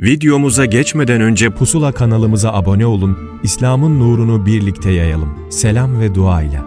Videomuza geçmeden önce Pusula kanalımıza abone olun, İslam'ın nurunu birlikte yayalım. Selam ve dua ile.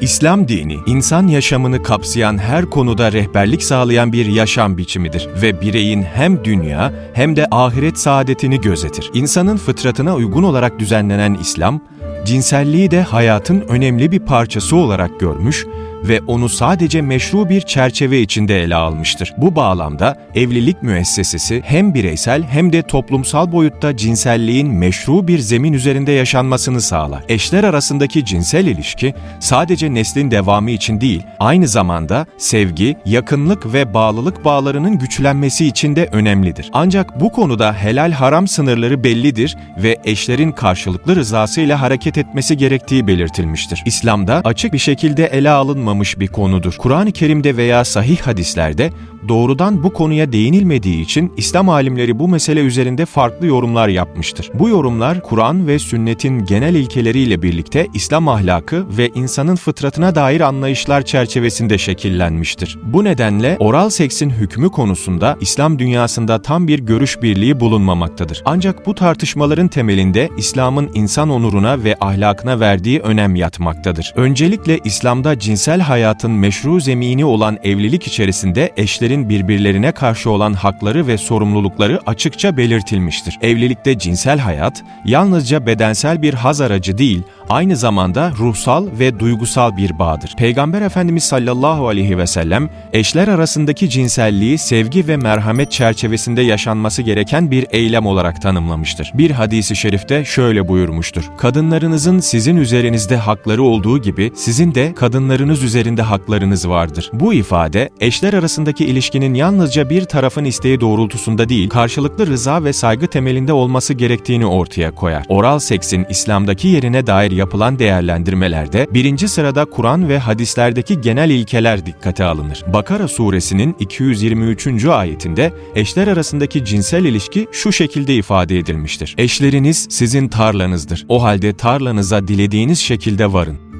İslam dini, insan yaşamını kapsayan her konuda rehberlik sağlayan bir yaşam biçimidir ve bireyin hem dünya hem de ahiret saadetini gözetir. İnsanın fıtratına uygun olarak düzenlenen İslam, cinselliği de hayatın önemli bir parçası olarak görmüş ve onu sadece meşru bir çerçeve içinde ele almıştır. Bu bağlamda evlilik müessesesi hem bireysel hem de toplumsal boyutta cinselliğin meşru bir zemin üzerinde yaşanmasını sağlar. Eşler arasındaki cinsel ilişki sadece neslin devamı için değil, aynı zamanda sevgi, yakınlık ve bağlılık bağlarının güçlenmesi için de önemlidir. Ancak bu konuda helal haram sınırları bellidir ve eşlerin karşılıklı rızasıyla hareket etmesi gerektiği belirtilmiştir. İslam'da açık bir şekilde ele alınmamış bir konudur. Kur'an-ı Kerim'de veya sahih hadislerde doğrudan bu konuya değinilmediği için İslam alimleri bu mesele üzerinde farklı yorumlar yapmıştır. Bu yorumlar Kur'an ve sünnetin genel ilkeleriyle birlikte İslam ahlakı ve insanın fıtratına dair anlayışlar çerçevesinde şekillenmiştir. Bu nedenle oral seksin hükmü konusunda İslam dünyasında tam bir görüş birliği bulunmamaktadır. Ancak bu tartışmaların temelinde İslam'ın insan onuruna ve ahlakına verdiği önem yatmaktadır. Öncelikle İslam'da cinsel hayatın meşru zemini olan evlilik içerisinde eşlerin birbirlerine karşı olan hakları ve sorumlulukları açıkça belirtilmiştir. Evlilikte cinsel hayat yalnızca bedensel bir haz aracı değil, aynı zamanda ruhsal ve duygusal bir bağdır. Peygamber Efendimiz sallallahu aleyhi ve sellem eşler arasındaki cinselliği sevgi ve merhamet çerçevesinde yaşanması gereken bir eylem olarak tanımlamıştır. Bir hadisi şerifte şöyle buyurmuştur. Kadınlarınızın sizin üzerinizde hakları olduğu gibi sizin de kadınlarınız üzerinde haklarınız vardır. Bu ifade eşler arasındaki ilişkinin yalnızca bir tarafın isteği doğrultusunda değil, karşılıklı rıza ve saygı temelinde olması gerektiğini ortaya koyar. Oral seksin İslam'daki yerine dair yapılan değerlendirmelerde birinci sırada Kur'an ve hadislerdeki genel ilkeler dikkate alınır. Bakara suresinin 223. ayetinde eşler arasındaki cinsel ilişki şu şekilde ifade edilmiştir. Eşleriniz sizin tarlanızdır. O halde tarlanıza dilediğiniz şekilde varın.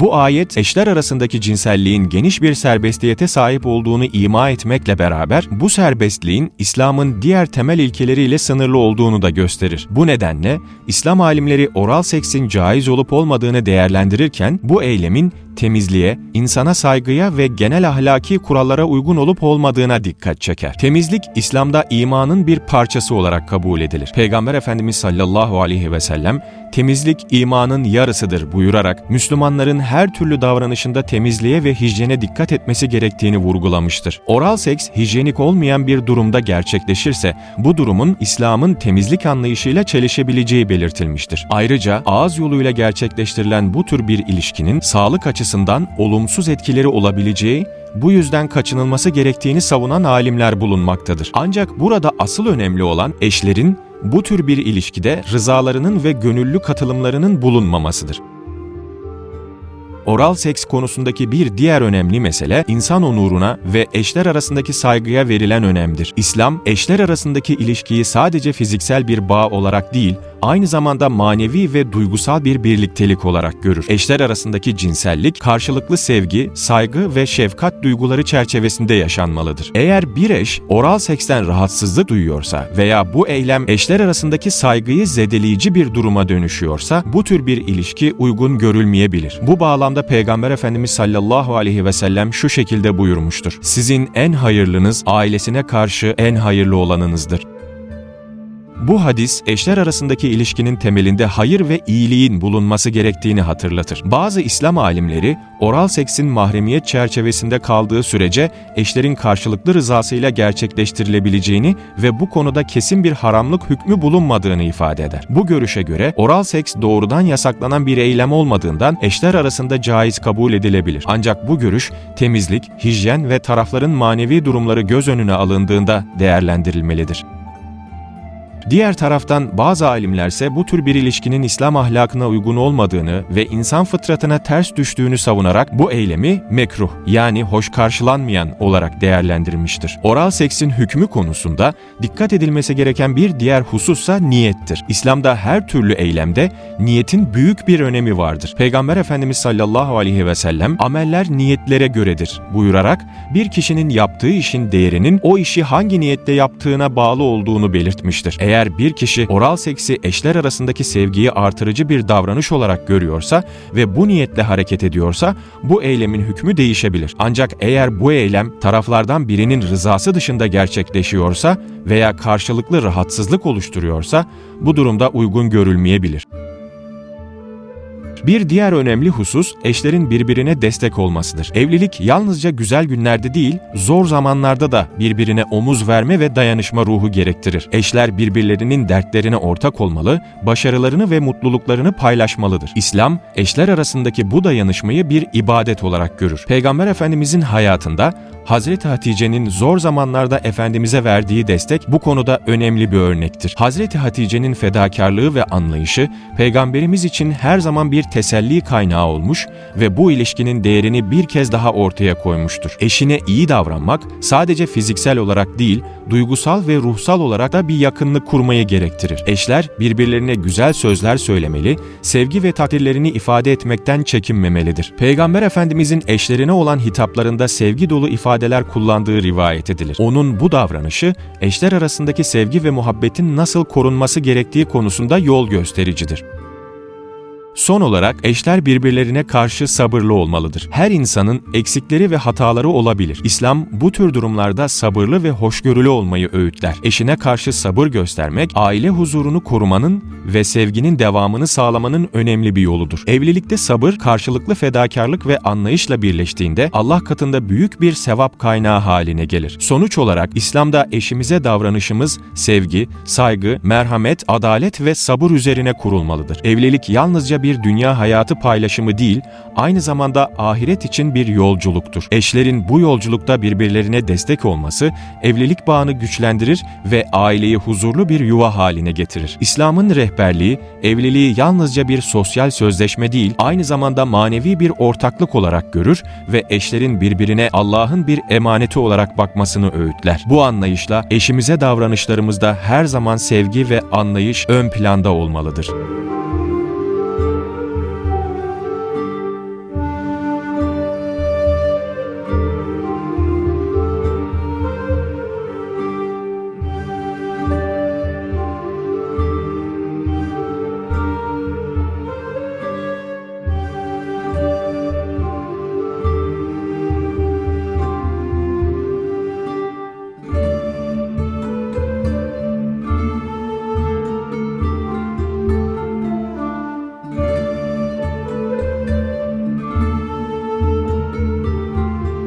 Bu ayet eşler arasındaki cinselliğin geniş bir serbestiyete sahip olduğunu ima etmekle beraber bu serbestliğin İslam'ın diğer temel ilkeleriyle sınırlı olduğunu da gösterir. Bu nedenle İslam alimleri oral seksin caiz olup olmadığını değerlendirirken bu eylemin temizliğe, insana saygıya ve genel ahlaki kurallara uygun olup olmadığına dikkat çeker. Temizlik İslam'da imanın bir parçası olarak kabul edilir. Peygamber Efendimiz sallallahu aleyhi ve sellem temizlik imanın yarısıdır buyurarak Müslümanların her türlü davranışında temizliğe ve hijyene dikkat etmesi gerektiğini vurgulamıştır. Oral seks hijyenik olmayan bir durumda gerçekleşirse bu durumun İslam'ın temizlik anlayışıyla çelişebileceği belirtilmiştir. Ayrıca ağız yoluyla gerçekleştirilen bu tür bir ilişkinin sağlık açısından olumsuz etkileri olabileceği bu yüzden kaçınılması gerektiğini savunan alimler bulunmaktadır. Ancak burada asıl önemli olan eşlerin bu tür bir ilişkide rızalarının ve gönüllü katılımlarının bulunmamasıdır. Oral seks konusundaki bir diğer önemli mesele insan onuruna ve eşler arasındaki saygıya verilen önemdir. İslam, eşler arasındaki ilişkiyi sadece fiziksel bir bağ olarak değil, aynı zamanda manevi ve duygusal bir birliktelik olarak görür. Eşler arasındaki cinsellik, karşılıklı sevgi, saygı ve şefkat duyguları çerçevesinde yaşanmalıdır. Eğer bir eş oral seksten rahatsızlık duyuyorsa veya bu eylem eşler arasındaki saygıyı zedeleyici bir duruma dönüşüyorsa bu tür bir ilişki uygun görülmeyebilir. Bu bağlamda Peygamber Efendimiz sallallahu aleyhi ve sellem şu şekilde buyurmuştur. Sizin en hayırlınız ailesine karşı en hayırlı olanınızdır. Bu hadis eşler arasındaki ilişkinin temelinde hayır ve iyiliğin bulunması gerektiğini hatırlatır. Bazı İslam alimleri oral seksin mahremiyet çerçevesinde kaldığı sürece eşlerin karşılıklı rızasıyla gerçekleştirilebileceğini ve bu konuda kesin bir haramlık hükmü bulunmadığını ifade eder. Bu görüşe göre oral seks doğrudan yasaklanan bir eylem olmadığından eşler arasında caiz kabul edilebilir. Ancak bu görüş temizlik, hijyen ve tarafların manevi durumları göz önüne alındığında değerlendirilmelidir. Diğer taraftan bazı alimlerse bu tür bir ilişkinin İslam ahlakına uygun olmadığını ve insan fıtratına ters düştüğünü savunarak bu eylemi mekruh yani hoş karşılanmayan olarak değerlendirmiştir. Oral seksin hükmü konusunda dikkat edilmesi gereken bir diğer husussa niyettir. İslam'da her türlü eylemde niyetin büyük bir önemi vardır. Peygamber Efendimiz sallallahu aleyhi ve sellem ameller niyetlere göredir buyurarak bir kişinin yaptığı işin değerinin o işi hangi niyette yaptığına bağlı olduğunu belirtmiştir. Eğer bir kişi oral seksi eşler arasındaki sevgiyi artırıcı bir davranış olarak görüyorsa ve bu niyetle hareket ediyorsa bu eylemin hükmü değişebilir. Ancak eğer bu eylem taraflardan birinin rızası dışında gerçekleşiyorsa veya karşılıklı rahatsızlık oluşturuyorsa bu durumda uygun görülmeyebilir. Bir diğer önemli husus eşlerin birbirine destek olmasıdır. Evlilik yalnızca güzel günlerde değil, zor zamanlarda da birbirine omuz verme ve dayanışma ruhu gerektirir. Eşler birbirlerinin dertlerine ortak olmalı, başarılarını ve mutluluklarını paylaşmalıdır. İslam, eşler arasındaki bu dayanışmayı bir ibadet olarak görür. Peygamber Efendimizin hayatında Hazreti Hatice'nin zor zamanlarda Efendimiz'e verdiği destek bu konuda önemli bir örnektir. Hazreti Hatice'nin fedakarlığı ve anlayışı Peygamberimiz için her zaman bir teselli kaynağı olmuş ve bu ilişkinin değerini bir kez daha ortaya koymuştur. Eşine iyi davranmak sadece fiziksel olarak değil, duygusal ve ruhsal olarak da bir yakınlık kurmayı gerektirir. Eşler birbirlerine güzel sözler söylemeli, sevgi ve takdirlerini ifade etmekten çekinmemelidir. Peygamber Efendimizin eşlerine olan hitaplarında sevgi dolu ifadeler kullandığı rivayet edilir. Onun bu davranışı eşler arasındaki sevgi ve muhabbetin nasıl korunması gerektiği konusunda yol göstericidir. Son olarak eşler birbirlerine karşı sabırlı olmalıdır. Her insanın eksikleri ve hataları olabilir. İslam bu tür durumlarda sabırlı ve hoşgörülü olmayı öğütler. Eşine karşı sabır göstermek, aile huzurunu korumanın ve sevginin devamını sağlamanın önemli bir yoludur. Evlilikte sabır, karşılıklı fedakarlık ve anlayışla birleştiğinde Allah katında büyük bir sevap kaynağı haline gelir. Sonuç olarak İslam'da eşimize davranışımız sevgi, saygı, merhamet, adalet ve sabır üzerine kurulmalıdır. Evlilik yalnızca bir dünya hayatı paylaşımı değil, aynı zamanda ahiret için bir yolculuktur. Eşlerin bu yolculukta birbirlerine destek olması, evlilik bağını güçlendirir ve aileyi huzurlu bir yuva haline getirir. İslam'ın rehberliği, evliliği yalnızca bir sosyal sözleşme değil, aynı zamanda manevi bir ortaklık olarak görür ve eşlerin birbirine Allah'ın bir emaneti olarak bakmasını öğütler. Bu anlayışla eşimize davranışlarımızda her zaman sevgi ve anlayış ön planda olmalıdır.